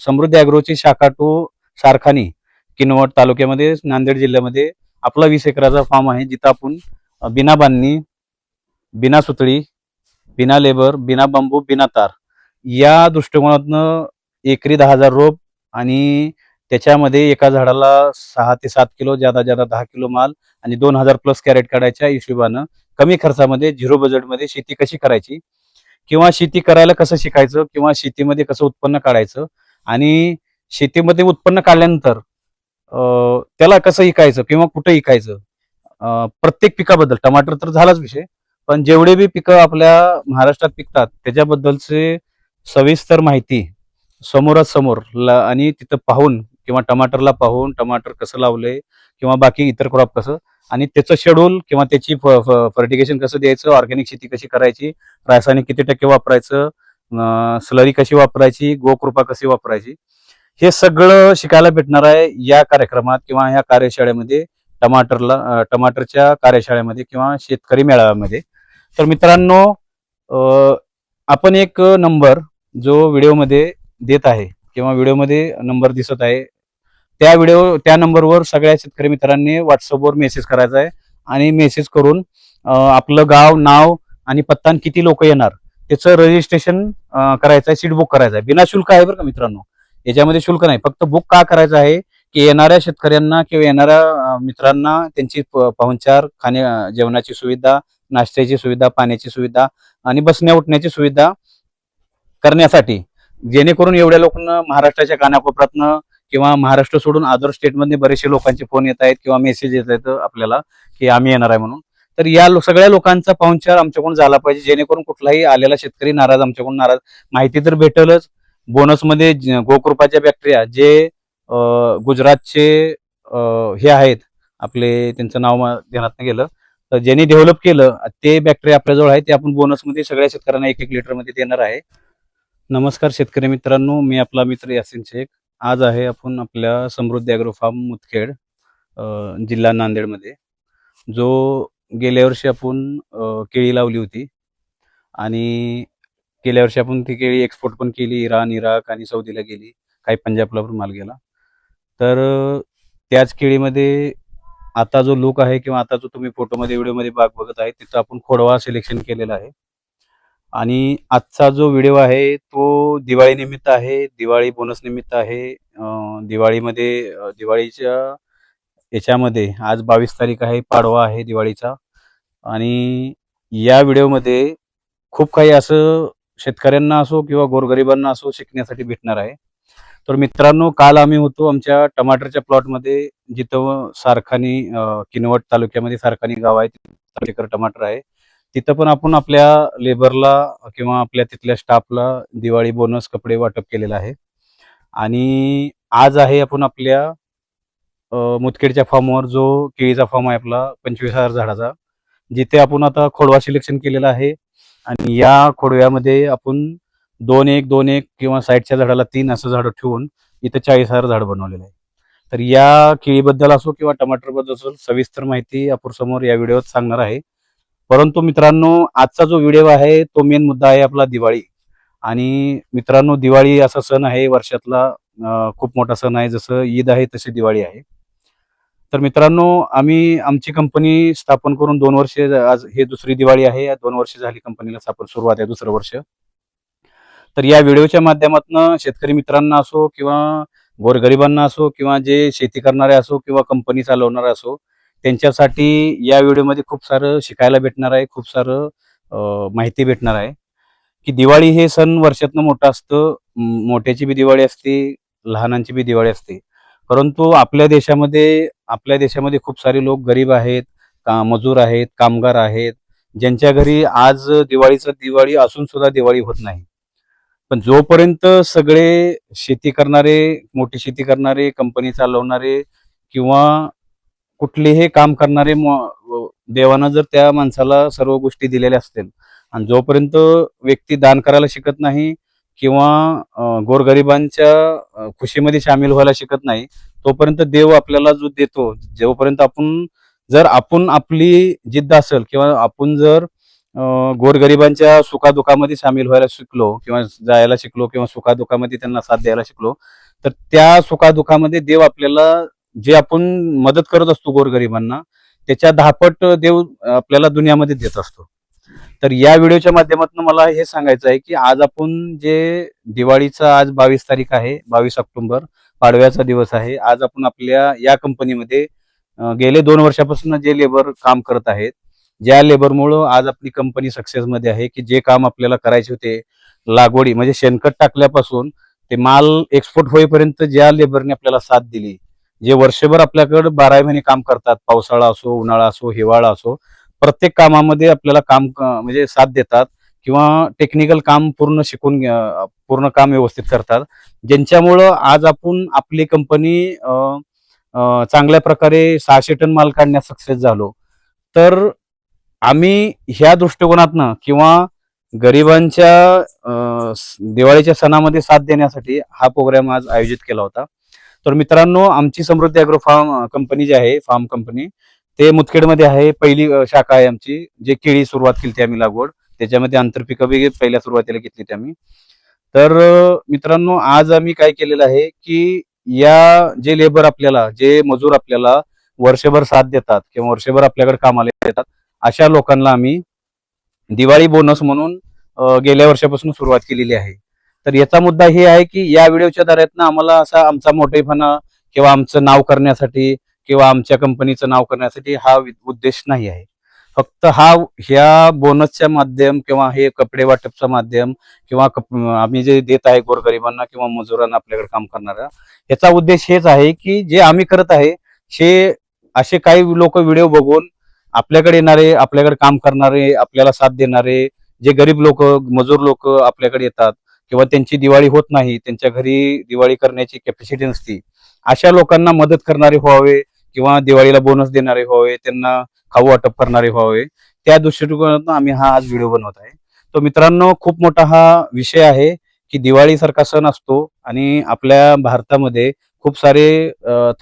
समृद्धी अॅग्रोची शाखा टू सारखानी किनवट तालुक्यामध्ये नांदेड जिल्ह्यामध्ये आपला वीस एकराचा फार्म आहे. जिथं आपण बिना बांधणी बिना सुतळी बिना लेबर बिना बांबू बिना तार या दृष्टिकोनातनं एकरी दहा हजार रोप आणि त्याच्यामध्ये एका झाडाला सहा ते सात किलो ज्यादा ज्यादा दहा किलो माल आणि दोन हजार प्लस कॅरेट काढायच्या हिशोबानं कमी खर्चामध्ये झिरो बजेटमध्ये शेती कशी करायची? किंवा शेती करायला कसं शिकायचं? किंवा शेतीमध्ये कसं उत्पन्न काढायचं? आणि शेतीमध्ये उत्पन्न काढल्यानंतर त्याला कसं इकायचं किंवा कुठं इकायचं? प्रत्येक पिकाबद्दल टमाटर तर झालाच विषय पण जेवढे बी पिकं आपल्या महाराष्ट्रात पिकतात त्याच्याबद्दलचे सविस्तर माहिती समोरासमोर ल- आणि तिथं पाहून किंवा टमाटरला पाहून टमाटर कसं लावलंय किंवा बाकी इतर क्रॉप कसं आणि त्याचं शेड्यूल किंवा त्याची फर्टिगेशन कसं द्यायचं ऑर्गॅनिक शेती कशी करायची रासायनिक किती टक्के वापरायचं स्लरी कशी वापरायची गोकृपा कशी वापरायची हे सगळं शिकायला भेटणार आहे या कार्यक्रमात किंवा ह्या कार्यशाळेमध्ये टमाटरला टमाटरच्या कार्यशाळेमध्ये किंवा शेतकरी मेळाव्यामध्ये. तर मित्रांनो आपण एक नंबर जो व्हिडिओमध्ये देत आहे किंवा व्हिडिओमध्ये नंबर दिसत आहे त्या व्हिडिओ त्या नंबरवर सगळ्या शेतकरी मित्रांनी व्हॉट्सअपवर मेसेज करायचा आहे आणि मेसेज करून आपलं गाव नाव आणि पत्ता आणि किती लोक येणार त्याचं रजिस्ट्रेशन करायचं आहे सीट बुक करायचं आहे बिना शुल्क आहे बरं का मित्रांनो. याच्यामध्ये शुल्क नाही. फक्त बुक का करायचं आहे की येणाऱ्या शेतकऱ्यांना किंवा येणाऱ्या मित्रांना त्यांची पाहुणचार खाणे जेवणाची सुविधा नाश्त्याची सुविधा पाण्याची सुविधा आणि बसण्या उठण्याची सुविधा करण्यासाठी. जेणेकरून एवढ्या लोकांना महाराष्ट्राच्या कानाकोपऱ्यातनं किंवा महाराष्ट्र सोडून अदर स्टेटमध्ये बरेचसे लोकांचे फोन येत आहेत किंवा मेसेज येत आहेत आपल्याला की आम्ही येणार आहे म्हणून. तर या सगळ्या लोकांचा पाहुणचार आमच्याकडून झाला पाहिजे. जेणेकरून कुठलाही आलेला शेतकरी नाराज आमच्याकडून नाराज. माहिती तर भेटलच. बोनसमध्ये गोकृपाच्या बॅक्टेरिया जे गुजरातचे हे आहेत आपले त्यांचं नाव मा- नाही गेलं. तर ज्यांनी डेव्हलप केलं ते बॅक्टेरिया आपल्याजवळ आहे ते आपण बोनसमध्ये सगळ्या शेतकऱ्यांना एक एक लिटरमध्ये देणार आहे. नमस्कार शेतकरी मित्रांनो मी आपला मित्र यासिन शेख. आज आहे आपण आपल्या समृद्धी अॅग्रो फार्म मुतखेड जिल्हा नांदेडमध्ये. जो गेल्या वर्षी आपण केळी लावली होती. आणि गेल्या वर्षी आपण ती केळी एक्सपोर्ट पण केली इराण इराक आणि सौदीला गेली. काही पंजाबला पण माल गेला. तर त्याच केळीमध्ये आता जो लुक आहे किंवा आता जो तुम्ही फोटोमध्ये व्हिडिओमध्ये बाग बघत आहे तिथं आपण खोडवा सिलेक्शन केलेला आहे. आणि आजचा जो व्हिडिओ आहे तो दिवाळी निमित्त आहे. दिवाळी बोनस निमित्त आहे. दिवाळीमध्ये दिवाळीच्या याच्यामध्ये आज बावीस तारीख आहे पाडवा आहे दिवाळीचा. आणि या व्हिडिओमध्ये खूप काही असं शेतकऱ्यांना असो किंवा गोरगरिबांना असो शिकण्यासाठी भेटणार आहे. तर मित्रांनो काल आम्ही होतो आमच्या टमाटरच्या प्लॉटमध्ये जिथं सारखानी किनवट तालुक्यामध्ये सारखानी गाव आहे तिथे एकर टमाटर आहे. तिथं पण आपण आपल्या लेबरला किंवा आपल्या तिथल्या स्टाफला दिवाळी बोनस कपडे वाटप केलेलं आहे. आणि आज आहे आपण आपल्या मुतखेडच्या फॉर्मवर जो केळीचा फॉर्म आहे आपला पंचवीस हजार झाडाचा जिथे आपण आता खोडवा सिलेक्शन केलेला आहे आणि या खोडव्यामध्ये आपण दोन एक दोन एक किंवा साईडच्या झाडाला तीन असं झाडं ठेवून इथं चाळीस हजार झाड बनवलेलं आहे. तर या केळीबद्दल असो किंवा टमाटरबद्दल असो सविस्तर माहिती आपण समोर या व्हिडिओत सांगणार आहे. परंतु मित्रांनो आजचा जो व्हिडिओ आहे तो मेन मुद्दा आहे आपला दिवाळी. आणि मित्रांनो दिवाळी असा सण आहे वर्षातला खूप मोठा सण आहे जसं ईद आहे तशी दिवाळी आहे. तर मित्रांनो आम्ही आमची कंपनी स्थापन करून दोन वर्ष आज हे दुसरी दिवाळी आहे. या दोन वर्ष झाली कंपनीला स्थापन सुरुवात आहे दुसरं वर्ष. तर या व्हिडिओच्या माध्यमातून शेतकरी मित्रांना असो किंवा गोरगरिबांना असो किंवा जे शेती करणारे असो किंवा कंपनी चालवणारे असो त्यांच्यासाठी या व्हिडिओमध्ये खूप सारं शिकायला भेटणार आहे खूप सारं माहिती भेटणार आहे. की दिवाळी हे सण वर्षातनं मोठं असतं. मोठ्याची बी दिवाळी असते लहानांची बी दिवाळी असते. परंतु आपल्या देशामध्ये आपल्या देशामध्ये खूप सारे लोक गरीब आहेत का मजूर आहेत कामगार आहेत ज्यांच्या घरी आज दिवाळीचं दिवाळी असून सुद्धा दिवाळी होत नाही. पण जोपर्यंत सगळे शेती करणारे मोठी शेती करणारे कंपनी चालवणारे किंवा कुठलेही काम करणारे म- देवानं जर त्या माणसाला सर्व गोष्टी दिलेल्या असतील आणि जोपर्यंत व्यक्ती दान करायला शिकत नाही किंवा गोरगरिबांच्या खुशीमध्ये सामील व्हायला शिकत नाही तोपर्यंत देव आपल्याला जो देतो जेव्हापर्यंत आपण जर आपण आपली जिद्द असेल किंवा आपण जर गोरगरिबांच्या सुखादुखामध्ये सामील व्हायला शिकलो किंवा जायला शिकलो किंवा सुखादुखामध्ये त्यांना साथ द्यायला शिकलो तर त्या सुखादुखामध्ये देव आपल्याला जे आपण मदत करत असतो गोरगरिबांना त्याच्या दहापट देव आपल्याला दुनियामध्ये देत असतो. तर या व्हिडिओच्या माध्यमातून मला हे सांगायचं आहे की आज आपण जे दिवाळीचा आज बावीस तारीख आहे बावीस ऑक्टोबर पाडव्याचा दिवस आहे. आज आपण आपल्या या कंपनीमध्ये गेले दोन वर्षापासून जे लेबर काम करत आहेत ज्या लेबरमुळं आज आपली कंपनी सक्सेसमध्ये आहे की जे काम आपल्याला करायचे होते लागवडी म्हणजे शेणखत टाकल्यापासून ते माल एक्सपोर्ट होईपर्यंत ज्या लेबरने आपल्याला साथ दिली जे वर्षभर आपल्याकडे बारा महिने काम करतात पावसाळा असो उन्हाळा असो हिवाळा असो प्रत्येक कामामध्ये आपल्याला काम म्हणजे साथ देतात किंवा टेक्निकल काम पूर्ण शिकून पूर्ण काम व्यवस्थित करतात. ज्यांच्यामुळं आज आपण आपली कंपनी चांगल्या प्रकारे सहाशे टन माल काढण्यास सक्सेस झालो. तर आम्ही ह्या दृष्टिकोनातनं किंवा गरिबांच्या दिवाळीच्या सणामध्ये साथ देण्यासाठी हा प्रोग्राम आज आयोजित केला होता. तर मित्रांनो आमची समृद्धी अॅग्रो फार्म कंपनी जी आहे फार्म कंपनी ते मुतखेडमध्ये आहे पहिली शाखा आहे आमची जे केळी सुरुवात केली होती आम्ही लागवड. त्याच्यामध्ये आंतरपिकं बी पहिल्या सुरुवातीला घेतली होती आम्ही. तर मित्रांनो आज आम्ही काय केलेलं आहे की या जे लेबर आपल्याला जे मजूर आपल्याला वर्षभर साथ देतात किंवा वर्षभर आपल्याकडे कामाला येतात अशा लोकांना आम्ही दिवाळी बोनस म्हणून गेल्या वर्षापासून सुरुवात केलेली आहे. तर याचा मुद्दा हे आहे की या व्हिडिओच्या द्वारातनं आम्हाला असा आमचा मोठेपणा किंवा आमचं नाव करण्यासाठी किंवा आमच्या कंपनीचं नाव करण्यासाठी हा उद्देश नाही आहे. फक्त हा ह्या बोनसच्या माध्यम किंवा हे कपडे वाटपचं माध्यम किंवा आम्ही जे देत आहे गोरगरिबांना किंवा मजुरांना आपल्याकडे काम करणाऱ्या याचा उद्देश हेच आहे की जे आम्ही करत आहे हे असे काही लोक व्हिडिओ बघून आपल्याकडे येणारे आपल्याकडे काम करणारे आपल्याला साथ देणारे जे गरीब लोक मजूर लोक आपल्याकडे येतात किंवा त्यांची दिवाळी होत नाही त्यांच्या घरी दिवाळी करण्याची कॅपॅसिटी नसती अशा लोकांना मदत करणारे व्हावे किंवा दिवाळीला बोनस देणारे व्हावे त्यांना खाऊ वाटप करणारे व्हावे त्या दृष्टिकोनातून आम्ही हा आज व्हिडिओ बनवत आहे. तो मित्रांनो खूप मोठा हा विषय आहे की दिवाळीसारखा सण असतो आणि आपल्या भारतामध्ये खूप सारे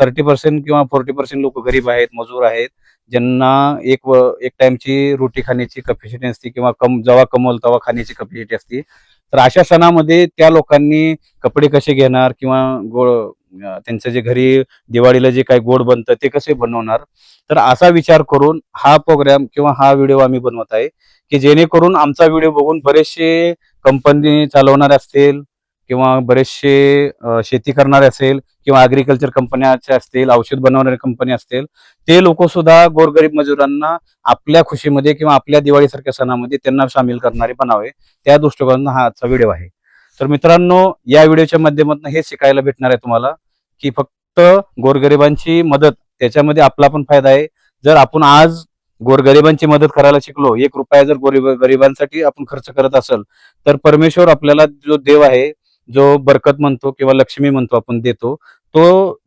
थर्टी पर्सेंट किंवा फोर्टी पर्सेंट लोक गरीब आहेत मजूर आहेत ज्यांना एक व- एक टाइमची रोटी खाण्याची कपॅसिटी असते किंवा कम जेव्हा कमवल तेव्हा खाण्याची कपॅसिटी असते. तर अशा सणामध्ये त्या लोकांनी कपडे कसे घेणार किंवा गोळ त्यांचं जे घरी दिवाळीला जे काही गोड बनतं ते कसे बनवणार? तर असा विचार करून हा प्रोग्राम किंवा हा व्हिडिओ आम्ही बनवत आहे की जेणेकरून आमचा व्हिडिओ बघून बरेचसे कंपनी चालवणारे असतील किंवा बरेचसे शेती करणारे असेल किंवा अग्रिकल्चर कंपन्याचे असतील औषध बनवणारे कंपनी असतील ते लोक सुद्धा गोरगरीब मजुरांना आपल्या खुशीमध्ये किंवा आपल्या दिवाळीसारख्या सणामध्ये त्यांना सामील करणारे बनावे. त्या दृष्टिकोनातून हा आजचा व्हिडिओ आहे. तर मित्रांनो या व्हिडिओच्या माध्यमातून हे शिकायला भेटणार आहे तुम्हाला की फक्त गोरगरिबांची मदत त्याच्यामध्ये आपला पण फायदा आहे. जर आपण आज गोरगरिबांची मदत करायला शिकलो एक रुपया जर गोरीब गरिबांसाठी आपण खर्च करत असेल तर परमेश्वर आपल्याला जो देव आहे जो बरकत म्हणतो किंवा लक्ष्मी म्हणतो आपण देतो तो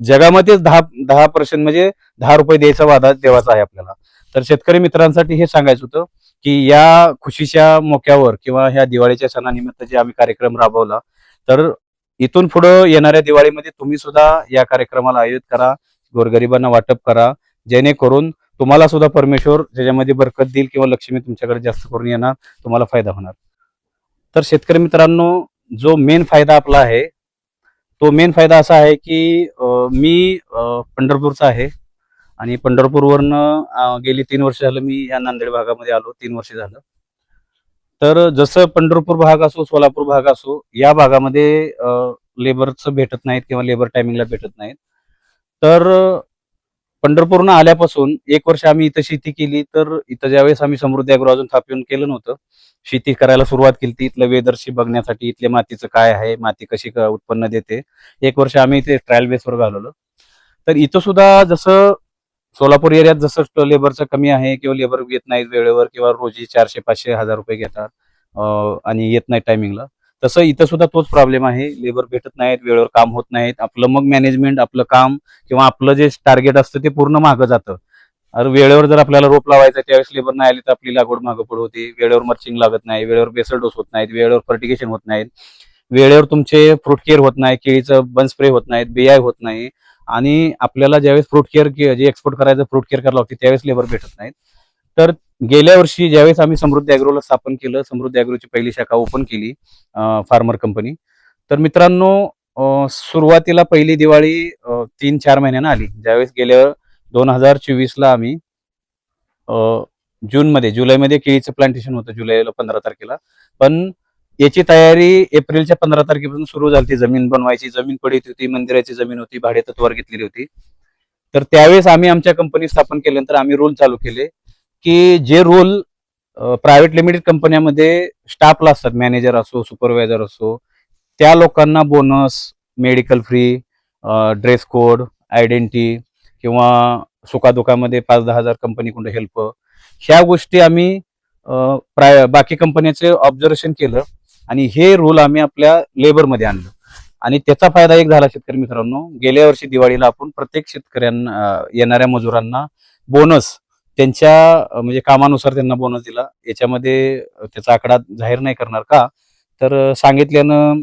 जगामध्येच दहा दहा पर्सेंट म्हणजे दहा रुपये द्यायचा वादा देवाचा आहे आपल्याला. तर शेतकरी मित्रांसाठी हे सांगायचं होतं की या खुशीच्या मोक्यावर किंवा ह्या दिवाळीच्या सणानिमित्त जे आम्ही कार्यक्रम राबवला तर इथून पुढं येणाऱ्या दिवाळीमध्ये तुम्ही सुद्धा या कार्यक्रमाला आयोजित करा गोरगरिबांना वाटप करा जेणेकरून तुम्हाला सुद्धा परमेश्वर ज्याच्यामध्ये बरकत देईल किंवा लक्ष्मी तुमच्याकडे जास्त करून येणार तुम्हाला फायदा होणार. तर शेतकरी मित्रांनो जो मेन फायदा आपला आहे तो मेन फायदा असा आहे की मी पंढरपूरचा आहे. आणि पंढरपूरवरनं गेली तीन वर्ष झालं मी या नांदेड भागामध्ये आलो तीन वर्ष झालं. तर जसं पंढरपूर भाग असो सोलापूर भाग असो या भागामध्ये लेबरचं भेटत नाहीत किंवा लेबर टायमिंगला भेटत नाहीत. तर पंढरपूरनं आल्यापासून एक वर्ष आम्ही इथं शेती केली तर इथं ज्यावेळेस आम्ही समृद्धी अॅग्रो अजून थापिऊन केलं नव्हतं शेती करायला सुरुवात केली ती इथलं वेदरशी बघण्यासाठी इथल्या मातीचं काय आहे माती कशी उत्पन्न देते. एक वर्ष आम्ही इथे ट्रायल बेसवर घालवलं. तर इथं सुद्धा जसं सोलापूर एरियात जसं लेबरचं कमी आहे किंवा लेबर येत नाहीत वेळेवर किंवा रोजी चारशे पाचशे हजार रुपये घेतात आणि येत नाही टायमिंगला तसं इथं सुद्धा तोच प्रॉब्लेम आहे. लेबर भेटत नाहीत वेळेवर काम होत नाहीत. आपलं मग मॅनेजमेंट आपलं काम किंवा आपलं जे टार्गेट असतं ते पूर्ण मागं जातं. अरे वेळेवर जर आपल्याला रोप लावायचा त्यावेळेस लेबर नाही आले तर आपली लागवड मागं पड होती. वेळेवर मर्चिंग लागत नाही वेळेवर बेसल डोस होत नाहीत वेळेवर फर्टिगेशन होत नाहीत. वेळेवर तुमचे फ्रूट केअर होत नाही केळीचं बन स्प्रे होत नाहीत बियाय होत नाही. आणि आपल्याला ज्यावेळेस फ्रूट केअर जे एक्सपोर्ट करायचं फ्रूट केअर करायला लागते त्यावेळेस लेबर भेटत नाहीत. तर गेल्या वर्षी ज्यावेळेस आम्ही समृद्धी अॅग्रोला स्थापन केलं समृद्धी अॅग्रोची पहिली शाखा ओपन केली फार्मर कंपनी तर मित्रांनो सुरुवातीला पहिली दिवाळी तीन चार महिन्यानं आली. ज्यावेळेस गेल्या दोन हजार चोवीसला आम्ही जूनमध्ये जुलैमध्ये केळीचं प्लांटेशन होतं जुलैला पंधरा तारखेला. पण याची तयारी एप्रिलच्या पंधरा तारखेपासून सुरू झाली जमीन बनवायची जमीन पडित होती मंदिराची जमीन होती भाडे तत्वावर घेतलेली होती. तर त्यावेळेस आम्ही आमच्या कंपनी स्थापन केल्यानंतर आम्ही रूल चालू केले की जे रूल प्रायव्हेट लिमिटेड कंपन्यामध्ये स्टाफला असतात मॅनेजर असो सुपरवायझर असो त्या लोकांना bonus medical free dress code identity किंवा सुखादुखामध्ये पाच दहा हजार कंपनीकडून हेल्प ह्या गोष्टी आम्ही प्राय बाकी कंपन्याचे ऑब्झर्वेशन केलं. आणि हे रूल आम्ही आपल्या लेबरमध्ये आणलं. आणि त्याचा फायदा एक झाला शेतकरी मित्रांनो गेल्या वर्षी दिवाळीला आपण प्रत्येक शेतकऱ्यांना येणाऱ्या मजुरांना बोनस त्यांच्या म्हणजे कामानुसार त्यांना बोनस दिला. याच्यामध्ये त्याचा आकडा जाहीर नाही करणार का? तर सांगितल्यानं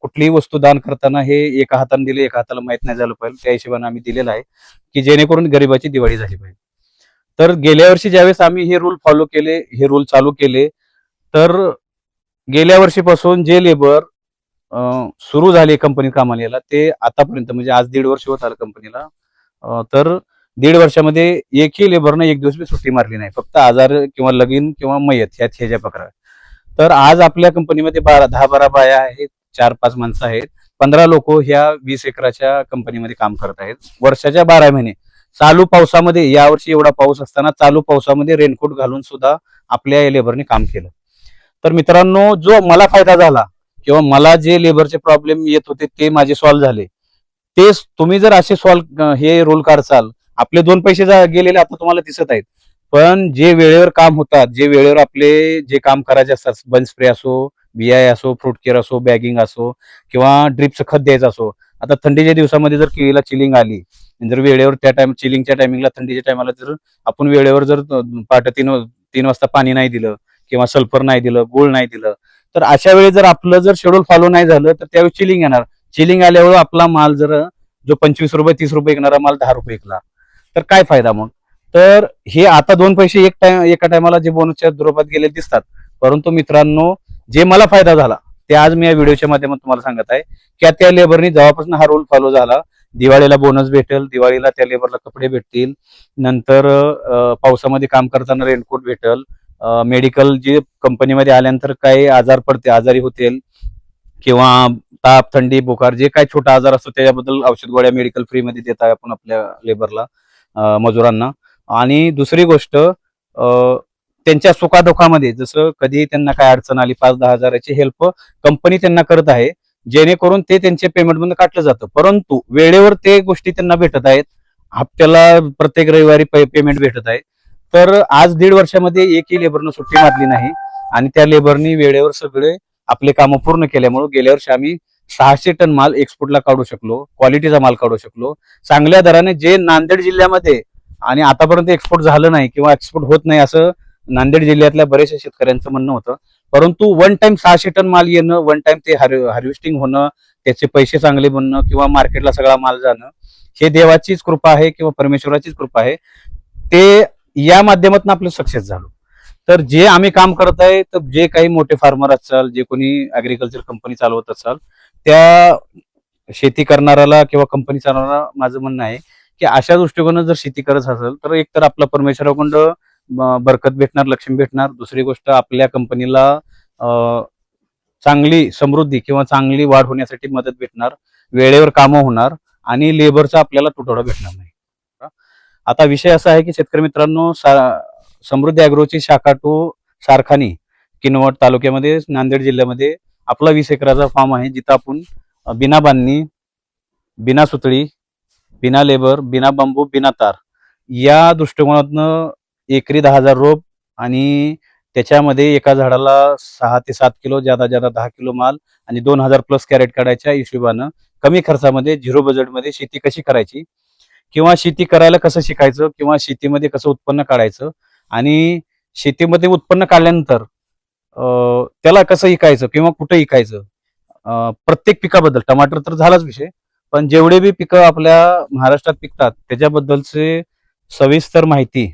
कुठलीही वस्तू दान करताना हे एका हाताने दिले एका हाताला माहीत नाही झालं पाहिजे. त्या हिशोबाने आम्ही दिलेलं आहे की जेणेकरून गरिबाची दिवाळी झाली पाहिजे. तर गेल्या वर्षी ज्यावेळेस आम्ही हे रूल फॉलो केले हे रूल चालू केले तर गेल्या वर्षीपासून जे लेबर सुरू झाले कंपनी कामाला यायला ते आतापर्यंत म्हणजे आज दीड वर्ष होत आलं कंपनीला तर दीड वर्षामध्ये एकही लेबरनं एक दिवस मी सुट्टी मारली नाही. फक्त आजार किंवा लगीन किंवा मयत ह्यात ह्याच्या प्रकार. तर आज आपल्या कंपनीमध्ये बारा दहा बारा बाया आहेत चार पाच माणसं आहेत. पंधरा लोक ह्या वीस एकराच्या कंपनीमध्ये काम करत आहेत. वर्षाच्या बारा महिने. चालू पावसामध्ये यावर्षी एवढा पाऊस असताना चालू पावसामध्ये रेनकोट घालून सुद्धा आपल्या या लेबरने काम केलं. तर मित्रांनो जो मला फायदा झाला किंवा मला जे लेबरचे प्रॉब्लेम येत होते ते माझे सॉल्व्ह झाले. तेच तुम्ही जर असे सॉल्व्ह हे रोल काढचाल आपले दोन पैसे गेलेले आता तुम्हाला दिसत आहेत. पण जे वेळेवर काम होतात जे वेळेवर आपले जे काम करायचे असतात बन स्प्रे असो बियाय असो फ्रूट केअर असो बॅगिंग असो किंवा ड्रिपचं खत द्यायचं असो आता थंडीच्या दिवसामध्ये जर केळीला चिलिंग आली जर वेळेवर त्या टाइम चिलिंगच्या टायमिंगला थंडीच्या टायमाला जर आपण वेळेवर जर पाठ तीन तीन वाजता पाणी नाही दिलं किंवा सल्फर नाही दिलं गुळ नाही दिलं तर अशा वेळी जर आपलं जर शेड्यूल फॉलो नाही झालं तर त्यावेळी चिलिंग येणार. चिलिंग आल्यावर आपला माल जर जो पंचवीस रुपये तीस रुपये विकणारा माल दहा रुपये विकला तर काय फायदा मग? तर हे आता दोन पैसे एक टाइम एका टायमाला जे बोनसच्या रूपात गेले दिसतात. परंतु मित्रांनो जे मला फायदा झाला ते आज मी या व्हिडिओच्या माध्यमातून तुम्हाला सांगत आहे. की त्या लेबरनी जेव्हापासून हा रोल फॉलो झाला दिवाळीला बोनस भेटेल दिवाळीला त्या लेबरला कपडे भेटतील नंतर पावसामध्ये काम करताना रेनकोट भेटल मेडिकल जे कंपनीमध्ये आल्यानंतर काही आजार पडते आजारी होतील किंवा ताप थंडी बुखार जे काही छोटा आजार असतो त्याच्याबद्दल औषध गोळ्या मेडिकल फ्री मध्ये देत आहे आपण आपल्या लेबरला मजुरांना. आणि दुसरी गोष्ट त्यांच्या सुखादुखामध्ये जसं कधी त्यांना काय अडचण आली पाच दहा हजाराची हेल्प कंपनी त्यांना करत आहे जेणेकरून ते त्यांचे पेमेंट मधून काटलं जातं. परंतु वेळेवर ते गोष्टी त्यांना भेटत आहेत. हप्त्याला प्रत्येक रविवारी पेमेंट भेटत आहे. तर आज दीड वर्षामध्ये एकही लेबरनं सुट्टी मारली नाही आणि त्या लेबरनी वेळेवर सगळे आपले कामं पूर्ण केल्यामुळे गेल्या वर्षी आम्ही सहाशे टन माल एक्सपोर्टला काढू शकलो क्वालिटीचा माल काढू शकलो. चांगल्या दराने जे नांदेड जिल्ह्यामध्ये आणि आतापर्यंत एक्सपोर्ट झालं नाही किंवा एक्सपोर्ट होत नाही असं नांदेड जिल्ह्यातल्या बऱ्याचशा शेतकऱ्यांचं म्हणणं होतं. परंतु वन टाइम सहाशे टन माल येणं वन टाइम ते हार्वेस्टिंग होणं त्याचे पैसे चांगले बनणं किंवा मार्केटला सगळा माल जाणं हे देवाचीच कृपा आहे किंवा परमेश्वराचीच कृपा आहे. ते या माध्यमातून आपलं सक्सेस झालो. तर जे आम्ही काम करत आहे तर जे काही मोठे फार्मर असाल जे कोणी अग्रिकल्चर कंपनी चालवत असाल त्या शेती करणाऱ्याला किंवा कंपनी चालवणारा माझं म्हणणं आहे की अशा दृष्टिकोनात जर शेती करत असेल तर एक तर आपला परमेश्वराकुंड बरकत भेटणार लक्ष्मी भेटणार. दुसरी गोष्ट आपल्या कंपनीला चांगली समृद्धी किंवा चांगली वाढ होण्यासाठी मदत भेटणार. वेळेवर कामं होणार आणि लेबरचा आपल्याला तुटवडा भेटणार नाही. आता विषय असा आहे की शेतकरी मित्रांनो सा- समृद्धी अॅग्रोची शाखा टू सारखानी किनवट तालुक्यामध्ये नांदेड जिल्ह्यामध्ये आपला वीस एकराचा फार्म आहे. जिथं आपण बिना बांधणी बिना सुतळी बिना लेबर बिना बांबू बिना तार या दृष्टिकोनातनं एकरी दहा हजार रोप आणि त्याच्यामध्ये एका झाडाला सहा ते सात किलो ज्यादा ज्यादा दहा किलो माल आणि दोन हजार प्लस कॅरेट काढायच्या हिशोबानं कमी खर्चामध्ये झिरो बजेटमध्ये शेती कशी करायची? किंवा शेती करायला कसं शिकायचं किंवा शेतीमध्ये कसं उत्पन्न काढायचं आणि शेतीमध्ये उत्पन्न काढल्यानंतर त्याला कसं इकायचं किंवा कुठं इकायचं? प्रत्येक पिकाबद्दल टमाटर तर झालाच विषय पण जेवढे बी पिकं आपल्या महाराष्ट्रात पिकतात त्याच्याबद्दलचे सविस्तर माहिती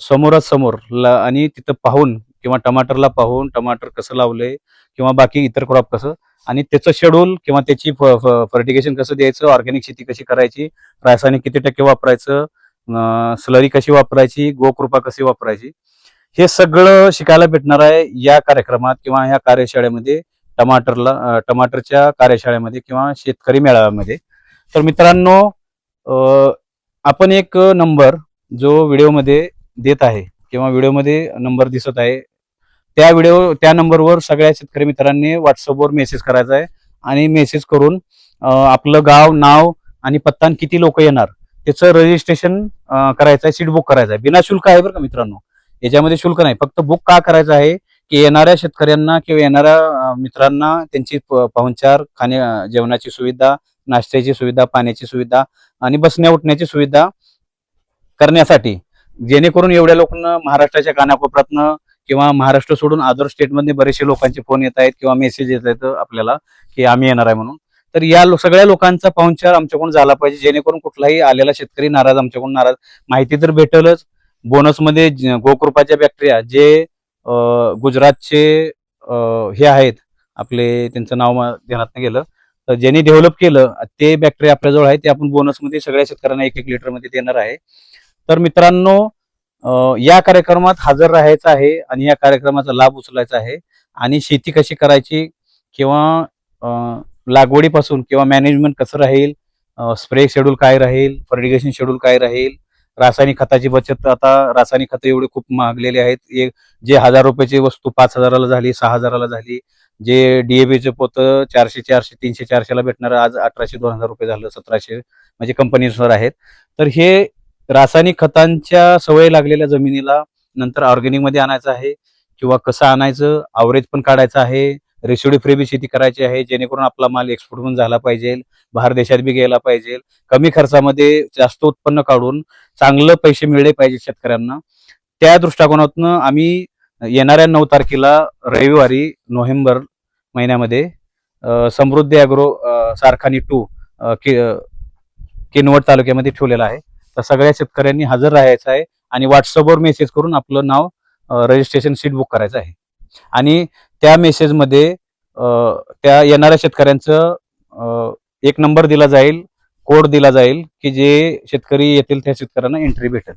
समोरासमोर ला आणि तिथं पाहून किंवा टमाटरला पाहून टमाटर कसं लावलंय किंवा बाकी इतर क्रॉप कसं आणि त्याचं शेड्यूल किंवा त्याची फर्टिगेशन कसं द्यायचं ऑर्गॅनिक शेती कशी करायची रासायनिक किती टक्के वापरायचं स्लरी कशी वापरायची गोकृपा कशी वापरायची हे सगळं शिकायला भेटणार आहे या कार्यक्रमात किंवा ह्या कार्यशाळेमध्ये टमाटरला टमाटरच्या कार्यशाळेमध्ये किंवा शेतकरी मेळाव्यामध्ये. तर मित्रांनो आपण एक नंबर जो व्हिडिओमध्ये देत आहे किंवा व्हिडिओमध्ये नंबर दिसत आहे त्या व्हिडिओ त्या नंबरवर सगळ्या शेतकरी मित्रांनी व्हॉट्सअपवर मेसेज करायचा आहे. आणि मेसेज करून आपलं गाव नाव आणि पत्ता आणि किती लोक येणार त्याचं रजिस्ट्रेशन करायचं आहे सीट बुक करायचं आहे. बिना शुल्क आहे बरं का मित्रांनो. याच्यामध्ये शुल्क नाही. फक्त बुक का करायचं आहे की येणाऱ्या शेतकऱ्यांना किंवा येणाऱ्या मित्रांना त्यांची पाहुणचार खाणे जेवणाची सुविधा नाश्त्याची सुविधा पाण्याची सुविधा आणि बसण्या उठण्याची सुविधा करण्यासाठी. जेणेकरून एवढ्या लोकांना महाराष्ट्राच्या कानाकोपऱ्यातनं किंवा महाराष्ट्र सोडून अदर स्टेटमध्ये बरेचसे लोकांचे फोन येत आहेत किंवा मेसेज येत आहेत आपल्याला की आम्ही येणार आहे म्हणून. तर या लो- सगळ्या लोकांचा पाहुणचार आमच्याकडून झाला पाहिजे जेणेकरून कुठलाही आलेला शेतकरी नाराज आमच्याकडून नाराज. माहिती तर भेटेलच. बोनसमध्ये गोकृपाच्या बॅक्टेरिया जे गुजरातचे हे आहेत आपले त्यांचं नाव ध्यानात गेलं. तर ज्यांनी डेव्हलप केलं ते बॅक्टेरिया आपल्याजवळ आहे ते आपण बोनसमध्ये सगळ्या शेतकऱ्यांना एक एक लिटरमध्ये देणार आहे. तर मित्रांनो या कार्यक्रमात हजर राहायचं आहे आणि या कार्यक्रमाचा लाभ उचलायचा आहे. आणि शेती कशी करायची किंवा लागवडीपासून किंवा मॅनेजमेंट कसं राहील स्प्रे शेड्यूल काय राहील फर्टिगेशन शेड्यूल काय राहील रासायनिक खताची बचत आता रासायनिक खतं एवढे खूप महागलेले आहेत. एक जे हजार रुपयाची वस्तू पाच हजाराला झाली सहा हजाराला झाली जे डीएबीचं पोतं चारशे चारशे तीनशे चारशेला भेटणार आज अठराशे दोन हजार रुपये झालं सतराशे म्हणजे कंपनीनुसार आहेत. तर हे रासायनिक खतांच्या सवय लागलेल्या जमिनीला नंतर ऑर्गॅनिकमध्ये आणायचं आहे किंवा कसं आणायचं आवरेज पण काढायचं आहे रेसिडी फ्री बी शेती करायची आहे जेणेकरून आपला माल एक्सपोर्ट पण झाला पाहिजे बाहेर देशात बी गेला पाहिजे कमी खर्चामध्ये जास्त उत्पन्न काढून चांगलं पैसे मिळले पाहिजे शेतकऱ्यांना. त्या दृष्टिकोनातून आम्ही येणाऱ्या नऊ तारखेला रविवारी नोव्हेंबर महिन्यामध्ये समृद्धी अॅग्रो सारखानी टू किनवट तालुक्यामध्ये ठेवलेला आहे. तर सगळ्या शेतकऱ्यांनी हजर राहायचं आहे आणि व्हॉट्सअपवर मेसेज करून आपलं नाव रजिस्ट्रेशन सीट बुक करायचं आहे. आणि त्या मेसेजमध्ये त्या येणाऱ्या शेतकऱ्यांचं एक नंबर दिला जाईल कोड दिला जाईल की जे शेतकरी येतील त्या शेतकऱ्यांना एंट्री भेटेल.